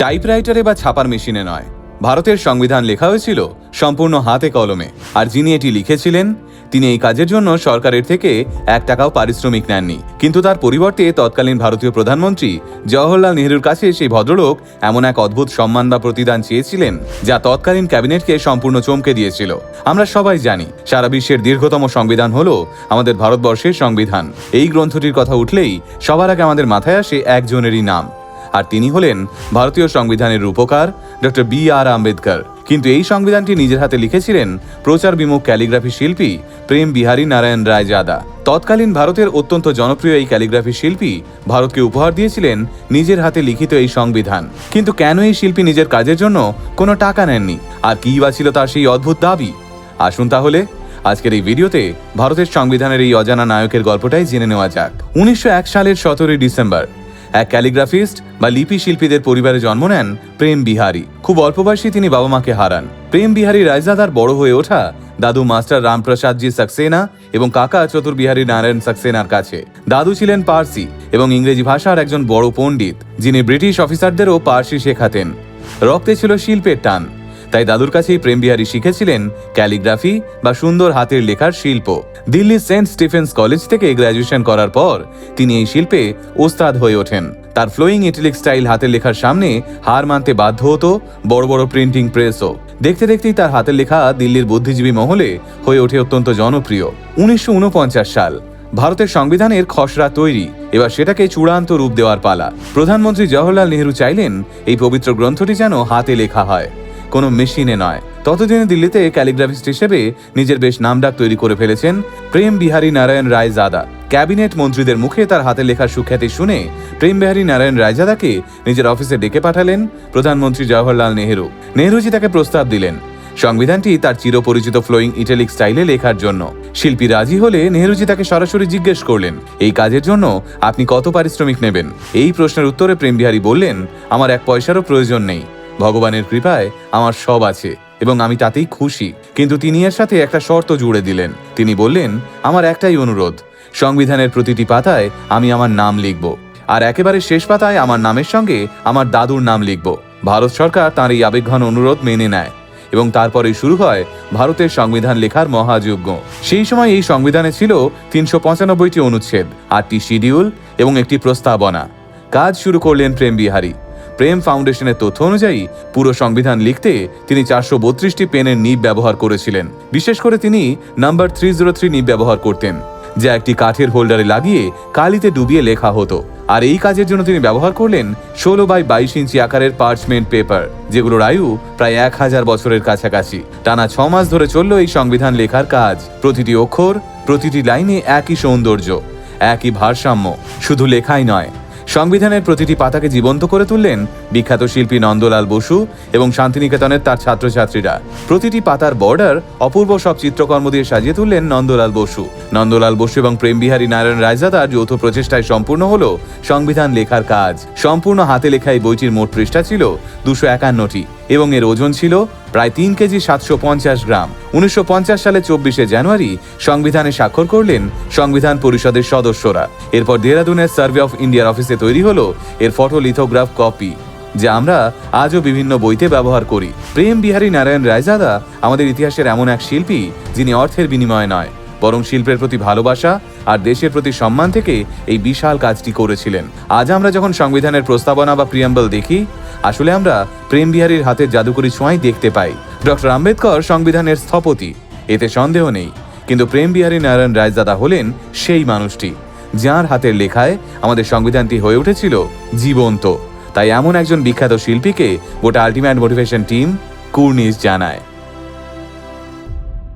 টাইপরাইটারে বা ছাপার মেশিনে নয়। ভারতের সংবিধান লেখা হয়েছিল সম্পূর্ণ হাতে কলমে। আর যিনি এটি লিখেছিলেন, তিনি এই কাজের জন্য সরকারের থেকে এক টাকাও পারিশ্রমিক নেননি। কিন্তু তার পরিবর্তে তৎকালীন ভারতীয় প্রধানমন্ত্রী জওহরলাল নেহরুর কাছে সেই ভদ্রলোক এমন এক অদ্ভুত সম্মান বা প্রতিদান চেয়েছিলেন, যা তৎকালীন ক্যাবিনেটকে সম্পূর্ণ চমকে দিয়েছিল। আমরা সবাই জানি, সারা বিশ্বের দীর্ঘতম সংবিধান হল আমাদের ভারতবর্ষের সংবিধান। এই গ্রন্থটির কথা উঠলেই সবার আগে আমাদের মাথায় আসে একজনেরই নাম। আর তিনি হলেন ভারতীয় সংবিধানের রূপকার ডক্টর বি আর আম্বেদকর। কিন্তু এই সংবিধানটি নিজের হাতে লিখেছিলেন প্রচার বিমুখ ক্যালিগ্রাফি শিল্পী প্রেম বিহারী নারায়ণ রায় জাদা তৎকালীন ভারতের অত্যন্ত জনপ্রিয় এই ক্যালিগ্রাফি শিল্পী ভারতকে উপহার দিয়েছিলেন নিজের হাতে লিখিত এই সংবিধান। কিন্তু কেন এই শিল্পী নিজের কাজের জন্য কোনো টাকা নেননি? আর কী বা ছিল তার সেই অদ্ভুত দাবি? আসুন তাহলে আজকের এই ভিডিওতে ভারতের সংবিধানের এই অজানা নায়কের গল্পটাই জেনে নেওয়া যাক। উনিশশো এক সালের সতেরোই ডিসেম্বর এক ক্যালিগ্রাফিস্ট বা লিপি শিল্পীদের পরিবারে জন্ম নেন প্রেম বিহারী। খুব অল্প বয়সী তিনি বাবা মাকে হারান। প্রেম বিহারী রায়জাদার বড় হয়ে ওঠা দাদু মাস্টার রামপ্রসাদজি সাক্সেনা এবং কাকা চতুর্বিহারী নারায়ণ সাক্সেনার কাছে। দাদু ছিলেন পার্সি এবং ইংরেজি ভাষার একজন বড় পণ্ডিত, যিনি ব্রিটিশ অফিসারদেরও পার্সি শেখাতেন। রক্তে ছিল শিল্পের টান। তাই দাদুর কাছেই প্রেম বিহারী শিখেছিলেন ক্যালিগ্রাফি বা সুন্দর হাতের লেখার শিল্প। দিল্লির সেন্ট স্টিফেন্স কলেজ থেকে গ্র্যাজুয়েশন করার পর তিনি এই শিল্পে ওস্তাদ হয়ে ওঠেন। তার ফ্লোয়িং ইটালিক স্টাইল হাতের লেখার সামনে হার মানতে বাধ্য হতো বড় বড় প্রিন্টিং প্রেসও। দেখতে দেখতেই তার হাতের লেখা দিল্লির বুদ্ধিজীবী মহলে হয়ে ওঠে অত্যন্ত জনপ্রিয়। উনিশশো ঊনপঞ্চাশ সাল, ভারতের সংবিধানের খসড়া তৈরি। এবার সেটাকে চূড়ান্ত রূপ দেওয়ার পালা। প্রধানমন্ত্রী জওহরলাল নেহরু চাইলেন এই পবিত্র গ্রন্থটি যেন হাতে লেখা হয়। কোনো মেশিনে নয়। ততদিনে দিল্লিতে ক্যালিগ্রাফিস্ট হিসেবে নিজের বেশ নামডাক তৈরি করে ফেলেছেন প্রেম বিহারী নারায়ণ রায়জাদা। ক্যাবিনেট মন্ত্রীদের মুখে তার হাতে লেখার সুখ্যাতি শুনে প্রেম বিহারী নারায়ণ রায়জাদাকে নিজের অফিসে ডেকে পাঠালেন প্রধানমন্ত্রী জওহরলাল নেহরু। নেহরুজি তাকে প্রস্তাব দিলেন। সংবিধানটি তার চিরপরিচিত ফ্লোয়িং ইটালিক স্টাইলে লেখার জন্য। শিল্পী রাজি হলে নেহরুজি তাকে সরাসরি জিজ্ঞেস করলেন, এই কাজের জন্য আপনি কত পারিশ্রমিক নেবেন? এই প্রশ্নের উত্তরে প্রেমবিহারী বললেন, আমার এক পয়সারও প্রয়োজন নেই। ভগবানের কৃপায় আমার সব আছে এবং আমি তাতেই খুশি। কিন্তু তিনি এর সাথে একটা শর্ত জুড়ে দিলেন। তিনি বললেন, আমার একটাই অনুরোধ, সংবিধানের প্রতিটি পাতায় আমি আমার নাম লিখব। আর একেবারে শেষ পাতায় আমার নামের সঙ্গে আমার দাদুর নাম লিখব। ভারত সরকার তাঁর এই আবেগঘন অনুরোধ মেনে নেয় এবং তারপরে শুরু হয় ভারতের সংবিধান লেখার মহাযজ্ঞ। সেই সময় এই সংবিধানে ছিল তিনশো পঁচানব্বইটি অনুচ্ছেদ, আটটি শিডিউল এবং একটি প্রস্তাবনা। কাজ শুরু করলেন প্রেম বিহারী। প্রেম ফাউন্ডেশনের তথ্য অনুযায়ী পুরো সংবিধান লিখতে তিনি চারশো বত্রিশটি পেনের নিব ব্যবহার করেছিলেন। বিশেষ করে তিনি নাম্বার থ্রি জিরো থ্রি নিব ব্যবহার করতেন, যা একটি কাঠের হোল্ডারে লাগিয়ে কালিতে ডুবিয়ে লেখা হতো। আর এই কাজের জন্য তিনি ব্যবহার করলেন ষোলো বাই বাইশ ইঞ্চি আকারের পার্চমেন্ট পেপার, যেগুলোর আয়ু প্রায় এক হাজার বছরের কাছাকাছি। টানা ছ মাস ধরে চলল এই সংবিধান লেখার কাজ। প্রতিটি অক্ষর, প্রতিটি লাইনে একই সৌন্দর্য, একই ভারসাম্য, শুধু লেখাই নয় সংবিধানের প্রতিটি পাতাকে জীবন্ত করে তুললেন বিখ্যাত শিল্পী নন্দলাল বসু এবং শান্তিনিকেতনের তার ছাত্রছাত্রীরা। প্রতিটি পাতার বর্ডার অপূর্ব সব চিত্রকর্ম দিয়ে সাজিয়ে তুললেন নন্দলাল বসু। নন্দলাল বসু এবং প্রেমবিহারী নারায়ণ রায়জাদার যৌথ প্রচেষ্টায় সম্পূর্ণ হল সংবিধান লেখার কাজ। সম্পূর্ণ হাতে লেখা এই বইটির মোট পৃষ্ঠা ছিল দুশো একান্নটি এবং এর ওজন ছিল প্রায় তিন কেজি সাতশো পঞ্চাশ গ্রাম। উনিশশো সালে চব্বিশে জানুয়ারি সংবিধানে স্বাক্ষর করলেন সংবিধান পরিষদের সদস্যরা। এরপর দেহরাদুনের সার্ভে অফ ইন্ডিয়ার অফিসে তৈরি হলো এর ফটো লিথোগ্রাফ কপি, যা আমরা আজও বিভিন্ন বইতে ব্যবহার করি। প্রেম বিহারী নারায়ণ রায়জাদা আমাদের ইতিহাসের এমন এক শিল্পী যিনি অর্থের বিনিময়ে নয়, বরং শিল্পের প্রতি ভালোবাসা আর দেশের প্রতি সম্মান থেকে এই বিশাল কাজটি করেছিলেন। আজ আমরা যখন সংবিধানের প্রস্তাবনা বা প্রিয়াম্বল দেখি, আসলে আমরা প্রেম বিহারীর হাতের জাদুকরি ছোঁয়াই দেখতে পাই। ডক্টর আম্বেদকর সংবিধানের স্থপতি। এতে সন্দেহ নেই। কিন্তু প্রেম বিহারী নারায়ণ রায়জাদা হলেন সেই মানুষটি, যার হাতের লেখায় আমাদের সংবিধানটি হয়ে উঠেছিল জীবন্ত। তাই এমন একজন বিখ্যাত শিল্পীকে গোটা আলটিমেট মোটিভেশন টিম কুর্নিশ জানায়।